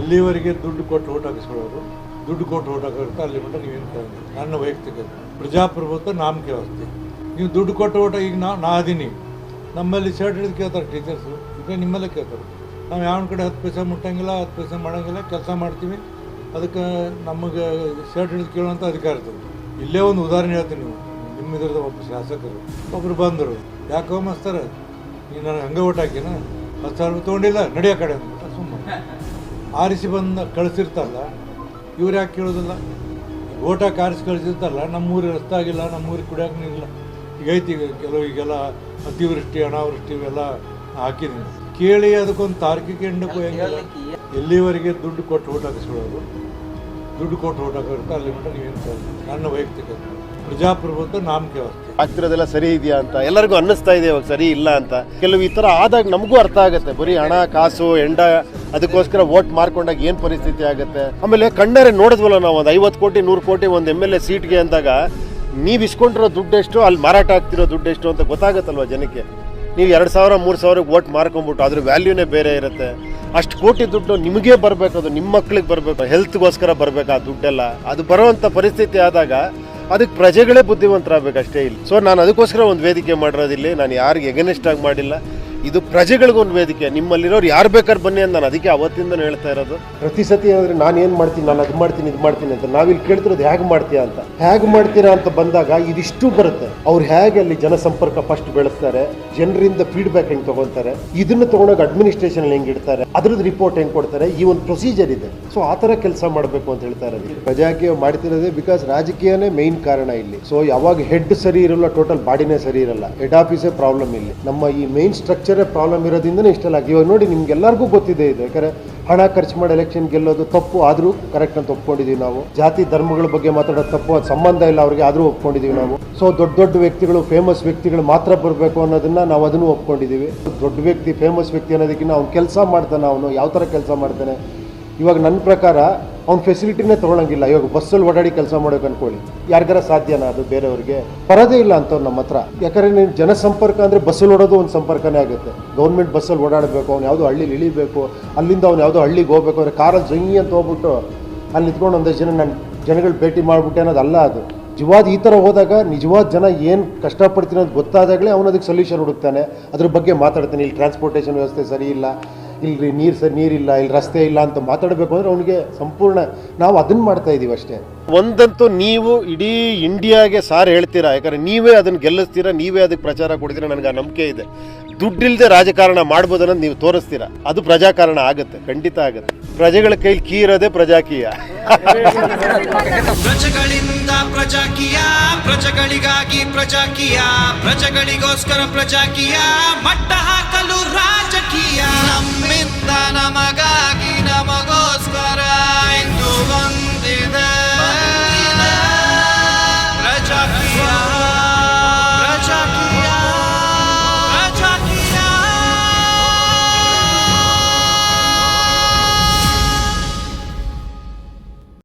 ಎಲ್ಲಿವರೆಗೆ ದುಡ್ಡು ಕೊಟ್ಟು ಓಟ್ ಹಾಕಿಸ್ಕೊಳ್ಳೋರು, ದುಡ್ಡು ಕೊಟ್ಟು ಓಟ್ ಹಾಕೋರುತ್ತೆ ಅಲ್ಲಿ ಮಟ್ಟ ನೀವೇನು ಕೇಳಿ ನನ್ನ ವೈಯಕ್ತಿಕ ಪ್ರಜಾಪ್ರಭುತ್ವ ನಾಮಕೆ ವ್ಯವಸ್ಥೆ. ನೀವು ದುಡ್ಡು ಕೊಟ್ಟು ಓಟ ಈಗ ನಾ ನಾ ಅದೀನಿ. ನಮ್ಮಲ್ಲಿ ಶರ್ಟ್ ಹಿಡಿದು ಕೇಳ್ತಾರೆ ಟೀಚರ್ಸು ಈಗ ನಿಮ್ಮಲ್ಲೇ ಕೇಳ್ತಾರೆ. ನಾವು ಯಾವ ಕಡೆ ಹತ್ತು ಪೈಸೆ ಮುಟ್ಟಂಗಿಲ್ಲ, ಹತ್ತು ಪೈಸೆ ಮಾಡೋಂಗಿಲ್ಲ, ಕೆಲಸ ಮಾಡ್ತೀವಿ. ಅದಕ್ಕೆ ನಮಗೆ ಶರ್ಟ್ ಹಿಡಿದು ಕೇಳುವಂಥ ಅಧಿಕಾರ ಇರ್ತದೆ. ಇಲ್ಲೇ ಒಂದು ಉದಾಹರಣೆ ಹೇಳ್ತೀನಿ ನೀವು. ನಿಮ್ಮ ಇದ್ರದ ಒಬ್ಬ ಶಾಸಕರು ಒಬ್ಬರು ಬಂದರು. ಯಾಕೋ ಮಸ್ತಾರೆ, ನೀನು ನನಗೆ ಹಂಗೆ ಓಟ್ ಹಾಕಿನ ಹತ್ತು ಸಾವಿರ ರೂಪಾಯಿ ತೊಗೊಂಡಿಲ್ಲ ನಡೆಯೋ ಕಡೆ ಅಂತ. ಸುಮ್ಮನೆ ಆರಿಸಿ ಬಂದು ಕಳಿಸಿರ್ತಲ್ಲ ಇವ್ರು ಯಾಕೆ ಕೇಳೋದಿಲ್ಲ? ಓಟ್ ಹಾಕಿ ಆರಿಸಿ ಕಳಿಸಿರ್ತಲ್ಲ ನಮ್ಮೂರಿಗೆ ರಸ್ತೆ ಆಗಿಲ್ಲ ನಮ್ಮೂರಿಗೆ ಕುಡಿಯೋಕೆ ನೀರಿಲ್ಲ. ಈಗ ಐತಿ ಈಗ ಕೆಲವು ಈಗೆಲ್ಲ ಅತಿವೃಷ್ಟಿ ಅನಾವೃಷ್ಟಿ ಇವೆಲ್ಲ ಹಾಕಿದ್ದೀನಿ ಕೇಳಿ ಅದಕ್ಕೊಂದು ತಾರ್ಕಿಕ ಎಂಡಕ್ಕೂ ಹೆಂಗಿಲ್ಲ ಎಲ್ಲಿವರೆಗೆ ದುಡ್ಡು ಕೊಟ್ಟು ಓಟ್ ಹಾಕಿಸ್ಕೊಳ್ಳೋದು? ದುಡ್ಡು ಕೊಟ್ಟು ಓಟ್ ಹಾಕಿರ್ತಾರೆ ಅಲ್ಲಿ ಮಟ್ಟ ನೀವೇನು ನನ್ನ ವೈಯಕ್ತಿಕ ಪ್ರಜಾಪ್ರಭುತ್ವ ನಾಮಕೆ ವ್ಯವಸ್ಥೆ ಆಗ್ತಿರೋದೆಲ್ಲ ಸರಿ ಇದೆಯಾ ಅಂತ? ಎಲ್ಲರಿಗೂ ಅನ್ನಿಸ್ತಾ ಇದೆ ಇವಾಗ ಸರಿ ಇಲ್ಲ ಅಂತ. ಕೆಲವು ಈ ಥರ ಆದಾಗ ನಮಗೂ ಅರ್ಥ ಆಗುತ್ತೆ. ಬರೀ ಹಣ, ಕಾಸು, ಎಂಡ, ಅದಕ್ಕೋಸ್ಕರ ವೋಟ್ ಮಾರ್ಕೊಂಡಾಗ ಏನು ಪರಿಸ್ಥಿತಿ ಆಗುತ್ತೆ? ಆಮೇಲೆ ಕಣ್ಣಾರೆ ನೋಡಿದ್ವಲ್ಲ ನಾವು ಒಂದು ಐವತ್ತು ಕೋಟಿ, ನೂರು ಕೋಟಿ ಒಂದು ಎಂ ಎಲ್ ಎ ಸೀಟ್ಗೆ ಅಂದಾಗ ನೀವು ಇಸ್ಕೊಂಡಿರೋ ದುಡ್ಡು ಎಷ್ಟು, ಅಲ್ಲಿ ಮಾರಾಟ ಆಗ್ತಿರೋ ದುಡ್ಡು ಎಷ್ಟು ಅಂತ ಗೊತ್ತಾಗುತ್ತಲ್ವ ಜನಕ್ಕೆ? ನೀವು ಎರಡು ಸಾವಿರ, ಮೂರು ಸಾವಿರಕ್ಕೆ ವೋಟ್ ಮಾರ್ಕೊಂಬಿಟ್ಟು ಅದ್ರ ವ್ಯಾಲ್ಯೂನೇ ಬೇರೆ ಇರುತ್ತೆ. ಅಷ್ಟು ಕೋಟಿ ದುಡ್ಡು ನಿಮಗೇ ಬರಬೇಕು, ಅದು ನಿಮ್ಮ ಮಕ್ಳಿಗೆ ಬರಬೇಕು ಹೆಲ್ತ್ಗೋಸ್ಕರ ಬರಬೇಕು ಆ ದುಡ್ಡೆಲ್ಲ. ಅದು ಬರೋವಂಥ ಪರಿಸ್ಥಿತಿ ಆದಾಗ ಅದಕ್ಕೆ ಪ್ರಜೆಗಳೇ ಬುದ್ಧಿವಂತರಾಗಬೇಕು ಅಷ್ಟೇ ಇಲ್ಲಿ. ಸೊ ನಾನು ಅದಕ್ಕೋಸ್ಕರ ಒಂದು ವೇದಿಕೆ ಮಾಡಿರೋದಿಲ್ಲಿ, ನಾನು ಯಾರಿಗೆ ಎಗನೆಸ್ಟ್ ಆಗಿ ಮಾಡಿಲ್ಲ. ಇದು ಪ್ರಜೆಗಳಿಗೊಂದು ವೇದಿಕೆ. ನಿಮ್ಮಲ್ಲಿರೋರು ಯಾರು ಬೇಕಾದ್ರೆ ಬನ್ನಿ ಅಂತ ನಾನು ಅದಕ್ಕೆ ಅವತ್ತಿಂದ ಹೇಳ್ತಾ ಇರೋದು. ಪ್ರತಿ ಸತಿ ಅಂದರೆ ನಾನು ಏನು ಮಾಡ್ತೀನಿ, ನಾನು ಅದು ಮಾಡ್ತೀನಿ, ಇದು ಮಾಡ್ತೀನಿ ಅಂತ. ನಾವಿಲ್ಲಿ ಕೇಳ್ತಿರೋದು ಹೇಗೆ ಮಾಡ್ತೀಯಾ ಅಂತ. ಹೇಗೆ ಮಾಡ್ತೀರಾ ಅಂತ ಬಂದಾಗ ಇದಿಷ್ಟು ಬರುತ್ತೆ. ಅವ್ರು ಹೇಗೆ ಅಲ್ಲಿ ಜನಸಂಪರ್ಕ ಫಸ್ಟ್ ಬೆಳೆಸ್ತಾರೆ. ಜನರಿಂದ ಫೀಡ್ಬ್ಯಾಕ್ ಹೆಂಗೆ ತಗೊಳ್ತಾರೆ. ಇದನ್ನ ತಗೊಂಡೋಗಿ ಅಡ್ಮಿನಿಸ್ಟ್ರೇಷನ್ ಹೆಂಗೆ ಇಡ್ತಾರೆ. ಅದ್ರದ್ದು ರಿಪೋರ್ಟ್ ಏನು ಕೊಡ್ತಾರೆ? ಈ ಒಂದು ಪ್ರೊಸೀಜರ್ ಇದೆ. ಸೊ ಆ ಥರ ಕೆಲಸ ಮಾಡಬೇಕು ಅಂತ ಹೇಳ್ತಾ ಇರೋದು. ಪ್ರಜಾಕೀಯ ಮಾಡ್ತಿರೋದೇ ಬಿಕಾಸ್ ರಾಜಕೀಯನೇ ಮೈನ್ ಕಾರಣ ಇಲ್ಲಿ. ಸೊ ಯಾವಾಗ ಹೆಡ್ ಸರಿ ಇರಲ್ಲ ಟೋಟಲ್ ಬಾಡಿನೇ ಸರಿ ಇರಲ್ಲ. ಹೆಡ್ ಆಫೀಸೇ ಪ್ರಾಬ್ಲಮ್ ಇಲ್ಲಿ. ನಮ್ಮ ಈ ಮೈನ್ ಸ್ಟ್ರಕ್ಚರೇ ಪ್ರಾಬ್ಲಮ್ ಇರೋದ್ರಿಂದನೇ ಇಷ್ಟೆಲ್ಲ. ಇವಾಗ ನೋಡಿ ನಿಮ್ಗೆಲ್ಲರಿಗೂ ಗೊತ್ತಿದೆ ಇದು. ಯಾಕಂದ್ರೆ ಹಣ ಖರ್ಚು ಮಾಡಿ ಎಲೆಕ್ಷನ್ ಗೆಲ್ಲೋದು ತಪ್ಪು, ಆದರೂ ಕರೆಕ್ಟ್ ಅಂತ ಒಪ್ಕೊಂಡಿದೀವಿ ನಾವು. ಜಾತಿ ಧರ್ಮಗಳ ಬಗ್ಗೆ ಮಾತಾಡೋದು ತಪ್ಪು, ಅದು ಸಂಬಂಧ ಇಲ್ಲ ಅವ್ರಿಗೆ, ಆದರೂ ಒಪ್ಕೊಂಡಿದೀವಿ ನಾವು. ಸೊ ದೊಡ್ಡ ದೊಡ್ಡ ವ್ಯಕ್ತಿಗಳು ಫೇಮಸ್ ವ್ಯಕ್ತಿಗಳು ಮಾತ್ರ ಬರಬೇಕು ಅನ್ನೋದನ್ನ ನಾವು ಅದನ್ನು ಒಪ್ಕೊಂಡಿದ್ದೀವಿ ದೊಡ್ಡ ವ್ಯಕ್ತಿ ಫೇಮಸ್ ವ್ಯಕ್ತಿ ಅನ್ನೋದಕ್ಕಿಂತ ಅವ್ನು ಕೆಲಸ ಮಾಡ್ತಾನೆ ಅವನು, ಯಾವ ಥರ ಕೆಲಸ ಮಾಡ್ತಾನೆ? ಇವಾಗ ನನ್ನ ಪ್ರಕಾರ ಅವ್ನು ಫೆಸಿಲಿಟಿನೇ ತೊಗೊಳಂಗಿಲ್ಲ. ಇವಾಗ ಬಸ್ಸಲ್ಲಿ ಓಡಾಡಿ ಕೆಲಸ ಮಾಡೋಕೆ ಅನ್ಕೊಳ್ಳಿ. ಯಾರಿಗಾರ ಸಾಧ್ಯನಾ ಅದು ಬೇರೆಯವ್ರಿಗೆ? ಬರೋದೇ ಇಲ್ಲ ಅಂತ ನಮ್ಮ ಹತ್ರ. ಯಾಕಂದ್ರೆ ನೀನು ಜನಸಂಪರ್ಕ ಅಂದರೆ ಬಸ್ಸಲ್ಲಿ ಓಡೋದು ಒಂದು ಸಂಪರ್ಕನೇ ಆಗುತ್ತೆ. ಗೌರ್ಮೆಂಟ್ ಬಸ್ಸಲ್ಲಿ ಓಡಾಡಬೇಕು, ಅವ್ನು ಯಾವುದೋ ಹಳ್ಳಿಲಿ ಇಳಿಬೇಕು, ಅಲ್ಲಿಂದ ಅವ್ನು ಯಾವುದೋ ಹಳ್ಳಿಗೆ ಹೋಗ್ಬೇಕು ಅಂದರೆ ಕಾರಲ್ಲಿ ಜಂಗಿ ಅಂತ ಹೋಗ್ಬಿಟ್ಟು ಅಲ್ಲಿ ನಿಂತ್ಕೊಂಡು ಒಂದಷ್ಟು ಜನ ನಾನು ಜನಗಳು ಭೇಟಿ ಮಾಡಿಬಿಟ್ಟೆ ಅನ್ನೋದು ಅಲ್ಲ ಅದು. ನಿಜವಾದ ಈ ಥರ ಹೋದಾಗ ನಿಜವಾದ ಜನ ಏನು ಕಷ್ಟಪಡ್ತೀನಿ ಅಂತ ಗೊತ್ತಾದಾಗಲೇ ಅವನು ಅದಕ್ಕೆ ಸೊಲ್ಯೂಷನ್ ಹುಡುಕ್ತಾನೆ. ಅದ್ರ ಬಗ್ಗೆ ಮಾತಾಡ್ತಾನೆ. ಇಲ್ಲಿ ಟ್ರಾನ್ಸ್ಪೋರ್ಟೇಷನ್ ವ್ಯವಸ್ಥೆ ಸರಿ ಇಲ್ಲ. ಇಲ್ಲಿ ನೀರು ಸರ್ ನೀರಿಲ್ಲ ಇಲ್ಲಿ ರಸ್ತೆ ಇಲ್ಲ ಅಂತ ಮಾತಾಡಬೇಕು ಅಂದರೆ ಅವನಿಗೆ ಸಂಪೂರ್ಣ ನಾವು ಅದನ್ನು ಮಾಡ್ತಾ ಇದ್ದೀವಿ ಅಷ್ಟೇ. ಒಂದಂತೂ ನೀವು ಇಡೀ ಇಂಡಿಯಾಗೆ ಸಾರ್ ಹೇಳ್ತೀರಾ? ಯಾಕಂದ್ರೆ ನೀವೇ ಅದನ್ನು ಗೆಲ್ಲಿಸ್ತೀರಾ ನೀವೇ ಅದಕ್ಕೆ ಪ್ರಚಾರ ಕೊಡ್ತೀರಾ ನನಗೆ ಆ ನಂಬಿಕೆ ಇದೆ. ದುಡ್ಡಿಲ್ಲದೆ ರಾಜಕಾರಣ ಮಾಡ್ಬೋದು ಅನ್ನೋದು ನೀವು ತೋರಿಸ್ತೀರಾ? ಅದು ಪ್ರಜಾಕಾರಣ ಆಗುತ್ತೆ ಖಂಡಿತ ಆಗುತ್ತೆ. ಪ್ರಜೆಗಳ ಕೈಲಿ ಕೀ ಇರೋದೇ ಪ್ರಜಾಕೀಯ. ಪ್ರಜೆಗಳಿಂದ ಪ್ರಜಾಕೀಯ ಪ್ರಜೆಗಳಿಗಾಗಿ ಪ್ರಜಾಕೀಯ ಪ್ರಜೆಗಳಿಗೋಸ್ಕರ ಪ್ರಜಾಕೀಯ ಮಟ್ಟ ಹಾಕಲು 바퀴